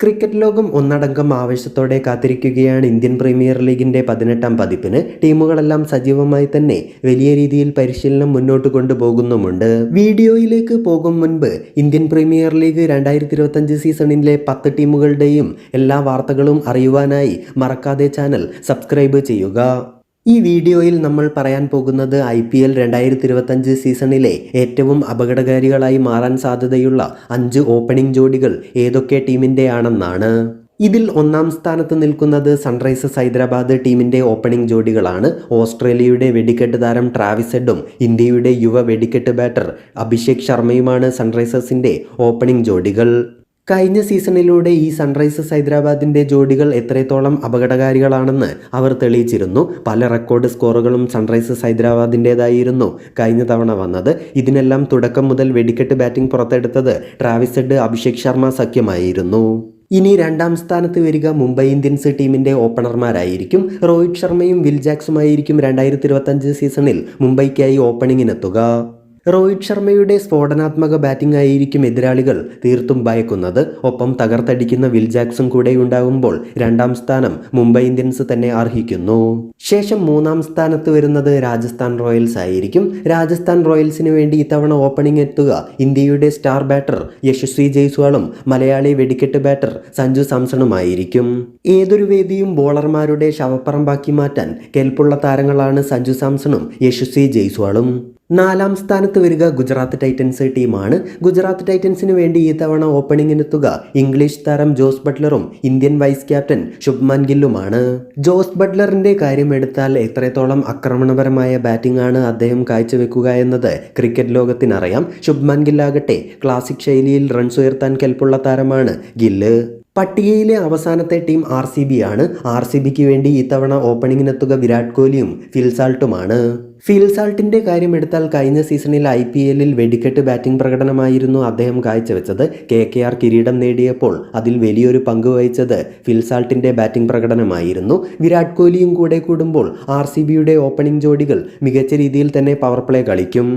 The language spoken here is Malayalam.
ക്രിക്കറ്റ് ലോകം ഒന്നടങ്കം ആവേശത്തോടെ കാത്തിരിക്കുകയാണ് ഇന്ത്യൻ പ്രീമിയർ ലീഗിന്റെ പതിനെട്ടാം പതിപ്പിന്. ടീമുകളെല്ലാം സജീവമായി തന്നെ വലിയ രീതിയിൽ പരിശീലനം മുന്നോട്ട് കൊണ്ടുപോകുന്നുമുണ്ട്. വീഡിയോയിലേക്ക് പോകും മുൻപ് ഇന്ത്യൻ പ്രീമിയർ ലീഗ് രണ്ടായിരത്തി ഇരുപത്തഞ്ച് സീസണിലെ പത്ത് ടീമുകളുടെയും എല്ലാ വാർത്തകളും അറിയുവാനായി മറക്കാതെ ചാനൽ സബ്സ്ക്രൈബ് ചെയ്യുക. ഈ വീഡിയോയിൽ നമ്മൾ പറയാൻ പോകുന്നത് ഐ പി എൽ രണ്ടായിരത്തി ഇരുപത്തഞ്ച് സീസണിലെ ഏറ്റവും അപകടകാരികളായി മാറാൻ സാധ്യതയുള്ള അഞ്ച് ഓപ്പണിംഗ് ജോഡികൾ ഏതൊക്കെ ടീമിന്റെയാണെന്നാണ് ഇതിൽ ഒന്നാം സ്ഥാനത്ത് നിൽക്കുന്നത് സൺറൈസേഴ്സ് ഹൈദരാബാദ് ടീമിന്റെ ഓപ്പണിംഗ് ജോഡികളാണ്. ഓസ്ട്രേലിയയുടെ വെടിക്കെട്ട് താരം ട്രാവിസ് ഹെഡും ഇന്ത്യയുടെ യുവ വെടിക്കെട്ട് ബാറ്റർ അഭിഷേക് ശർമ്മയുമാണ് സൺറൈസേഴ്സിന്റെ ഓപ്പണിംഗ് ജോഡികൾ. കഴിഞ്ഞ സീസണിലൂടെ ഈ സൺറൈസേഴ്സ് ഹൈദരാബാദിന്റെ ജോഡികൾ എത്രത്തോളം അപകടകാരികളാണെന്ന് അവർ തെളിയിച്ചിരുന്നു. പല റെക്കോർഡ് സ്കോറുകളും സൺറൈസേഴ്സ് ഹൈദരാബാദിന്റെതായിരുന്നു കഴിഞ്ഞ തവണ വന്നത്. ഇതിനെല്ലാം തുടക്കം മുതൽ വെടിക്കെട്ട് ബാറ്റിംഗ് പുറത്തെടുത്തത് ട്രാവിസ് ഹെഡ് അഭിഷേക് ശർമ്മ സഖ്യമായിരുന്നു. ഇനി രണ്ടാം സ്ഥാനത്ത് വരിക മുംബൈ ഇന്ത്യൻസ് ടീമിന്റെ ഓപ്പണർമാരായിരിക്കും. രോഹിത് ശർമ്മയും വിൽ ജാക്സുമായിരിക്കും രണ്ടായിരത്തി ഇരുപത്തഞ്ച് സീസണിൽ മുംബൈക്കായി ഓപ്പണിങ്ങിനെത്തുക. രോഹിത് ശർമ്മയുടെ സ്ഫോടനാത്മക ബാറ്റിംഗ് ആയിരിക്കും എതിരാളികൾ തീർത്തും ഭയക്കുന്നത്. ഒപ്പം തകർത്തടിക്കുന്ന വിൽ ജാക്സൺ കൂടെ ഉണ്ടാകുമ്പോൾ രണ്ടാം സ്ഥാനം മുംബൈ ഇന്ത്യൻസ് തന്നെ അർഹിക്കുന്നു. ശേഷം മൂന്നാം സ്ഥാനത്ത് വരുന്നത് രാജസ്ഥാൻ റോയൽസ് ആയിരിക്കും. രാജസ്ഥാൻ റോയൽസിന് വേണ്ടി ഇത്തവണ ഓപ്പണിംഗ് എത്തുക ഇന്ത്യയുടെ സ്റ്റാർ ബാറ്റർ യശസ്വി ജയ്സ്വാളും മലയാളി വെടിക്കെട്ട് ബാറ്റർ സഞ്ജു സാംസണുമായിരിക്കും ഏതൊരു വേദിയും ബോളർമാരുടെ ശവപ്പറമ്പാക്കി മാറ്റാൻ കെൽപ്പുള്ള താരങ്ങളാണ് സഞ്ജു സാംസണും യശസ്വി ജയ്സ്വാളും. നാലാം സ്ഥാനത്ത് വരിക ഗുജറാത്ത് ടൈറ്റൻസ് ടീമാണ്. ഗുജറാത്ത് ടൈറ്റൻസിന് വേണ്ടി ഈ തവണ ഓപ്പണിങ്ങിനെത്തുക ഇംഗ്ലീഷ് താരം ജോസ് ബട്ട്ലറും ഇന്ത്യൻ വൈസ് ക്യാപ്റ്റൻ ശുഭ്മാൻ ഗില്ലുമാണ്. ജോസ് ബട്ട്ലറിന്റെ കാര്യം എടുത്താൽ എത്രത്തോളം ആക്രമണപരമായ ബാറ്റിംഗ് ആണ് അദ്ദേഹം കാഴ്ചവെക്കുക എന്നത് ക്രിക്കറ്റ് ലോകത്തിനറിയാം. ശുഭ്മാൻ ഗില്ലാകട്ടെ ക്ലാസിക് ശൈലിയിൽ റൺസ് ഉയർത്താൻ കെൽപ്പുള്ള താരമാണ് ഗില്ല്. പട്ടികയിലെ അവസാനത്തെ ടീം ആർ സി ബി ആണ്. ആർ സി ബിക്ക് വേണ്ടി ഇത്തവണ ഓപ്പണിംഗിനെത്തുക വിരാട് കോഹ്ലിയും ഫിൽസാൾട്ടുമാണ് ഫിൽസാൾട്ടിന്റെ കാര്യം എടുത്താൽ കഴിഞ്ഞ സീസണിൽ ഐ പി എല്ലിൽ വെടിക്കെട്ട് ബാറ്റിംഗ് പ്രകടനമായിരുന്നു അദ്ദേഹം കാഴ്ചവെച്ചത്. കെ കെ ആർ കിരീടം നേടിയപ്പോൾ അതിൽ വലിയൊരു പങ്ക് വഹിച്ചത് ഫിൽസാൾട്ടിന്റെ ബാറ്റിംഗ് പ്രകടനമായിരുന്നു. വിരാട് കോഹ്ലിയും കൂടെ കൂടുമ്പോൾ ആർ സി ബിയുടെ ഓപ്പണിംഗ് ജോഡികൾ മികച്ച രീതിയിൽ തന്നെ പവർ പ്ലേ കളിക്കും.